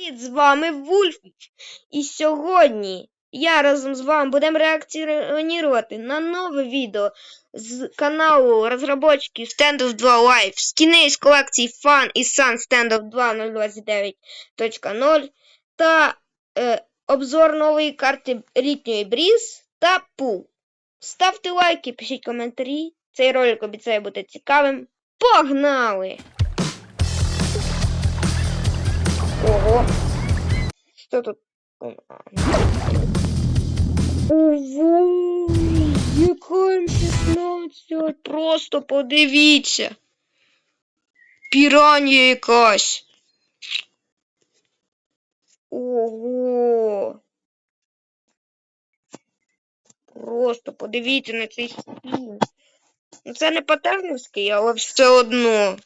Привіт, з вами Вульфіч. І сьогодні я разом з вами будемо реакціонувати на нове відео з каналу розробників Standoff 2 Live скіни з колекції Fun і Sun Standoff 2 029.0 та е, обзор нової карти літньої Бріз та Пул. Ставте лайки, пишіть коментарі. Цей ролик обіцяє бути цікавим. Погнали! Ого. Что тут? Ого, яка М16. Просто подивіться. Піранія якась. Ого. Просто подивіться на цей скін. Ну, Це не патерновський, але все одно.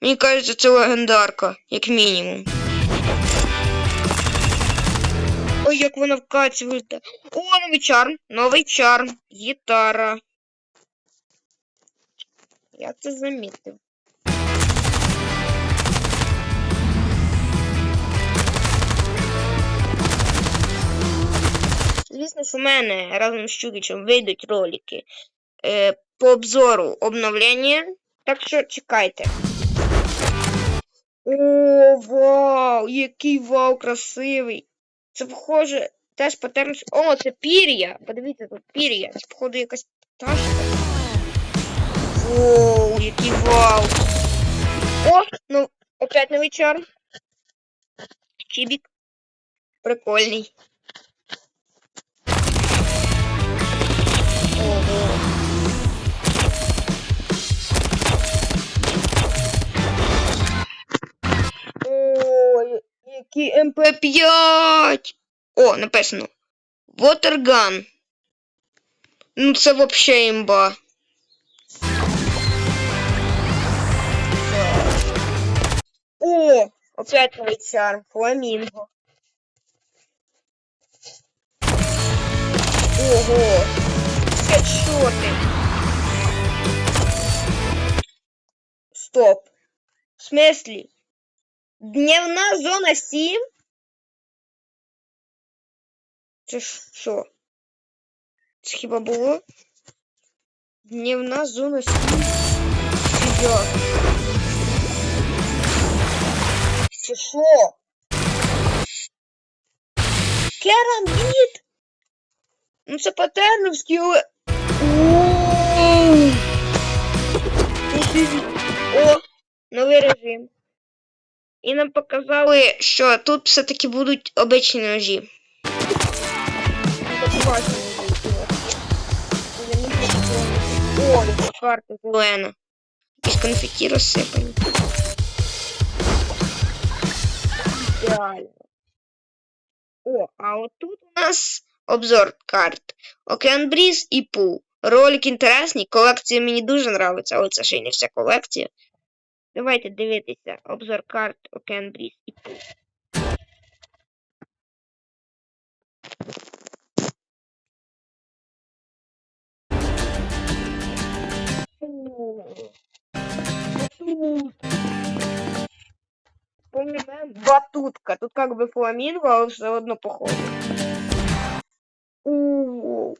Мені кажеться, це легендарка, як мінімум. Як вона вкачується. О, новий чарм. Новий чарм. Гітара. Я це замітив. Звісно ж, у мене разом з Чукічем вийдуть ролики е, по обзору обновлення. Так що чекайте. О, вау! Який вау красивий! Це похоже теж патерн. О, це пір'я! Подивіться, тут пір'я. Це, походу, якась пташка. Воу, який вау! О, ну, опять новий чарм. Чібік. Прикольний. який МП5! О, написано. Watergun. Ну це вообще імба. О, опять новий чарм. Фламінго. Ого. Це що ти? Стоп. В смислі? Дневна зона 7? Це що? Це хіба було? Дневна зона 7? Чи як? Це що? Керамбіт? Ну це патерновський. О, новий режим. І нам показали, що тут все-таки будуть обичні ножі. О, карта зелена. Якісь конфеті розсипані. Ідеально. О, а от тут у нас обзор карт. Океан Бріз і Пул. Ролик інтересний, колекція мені дуже нравиться, але це ще й не вся колекція. Давайте дивитися обзор карт Океан Бріз і Пул. Помню. Батутка. Тут как бы фламинго, але все одно похоже. У.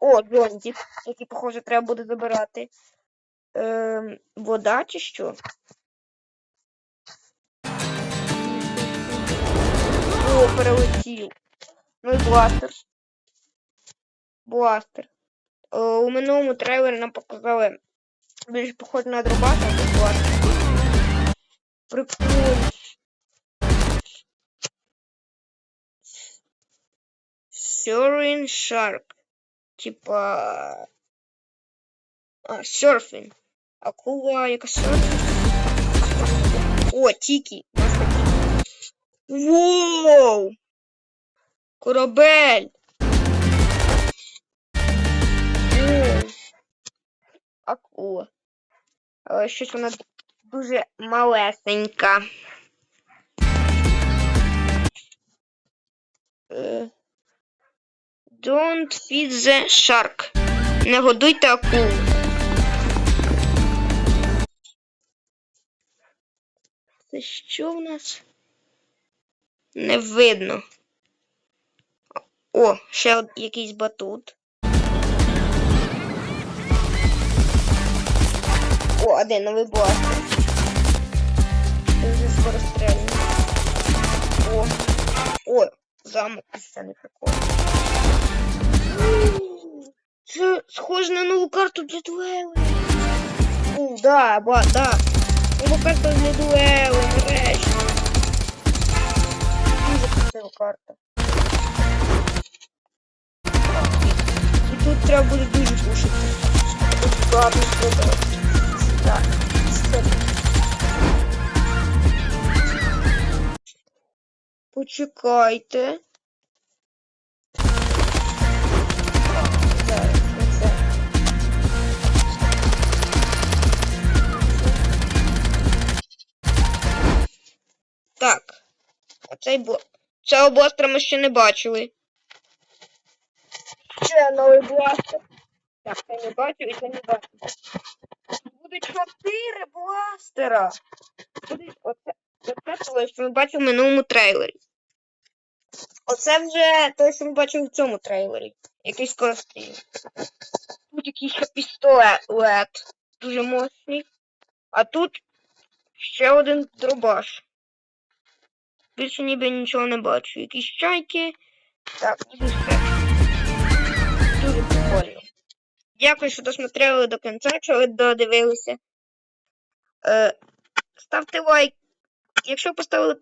О, зонтик, який, похоже, треба буде забирати. Ем, вода чи що? О, перелетів. Ну і бластер. Бластер. Е, у минулому трейлері нам показали більш похоже на дробаш, а бластер. Прикольно. Surfing Shark. Типа. А, серфінг. Акула, яка серфінг. О, Тікі. Воу! Корабель! Акула. Але щось вона дуже малесенька. Е, Don't feed the shark. Не годуйте акулу. Це що в нас? Не видно. О, ще якийсь батут. О, де новий бластер? Це вже скорострельний. О, о, замок це не прикольно. Це схоже на нову карту для дуелей. У, да, ба, да. Нова карта для дуелей, нарешті. Дуже красива карта. І тут треба буде дуже пушити. Тут гарно зробити. Так. Почекайте. Так. Оцей бо. Цього бластера ми ще не бачили. Ще новий бластер. Так, це не бачив і це не бачив. Буде чотири бластера. Буде оце. Оце те, що ми бачили в минулому трейлері. Оце вже те, що ми бачили в цьому трейлері. Якийсь скорострій. Тут якийсь пістолет. Дуже мощний. А тут ще один дробаш. Більше ніби нічого не бачу. Якісь чайки. Так, ніби все. Дуже прикольно. Дякую, що досмотрели до кінця, якщо ви додивилися. Е, ставте лайк. Якщо поставили,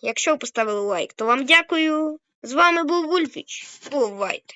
якщо поставили лайк, то вам дякую. З вами був Вульфіч. Бувайте.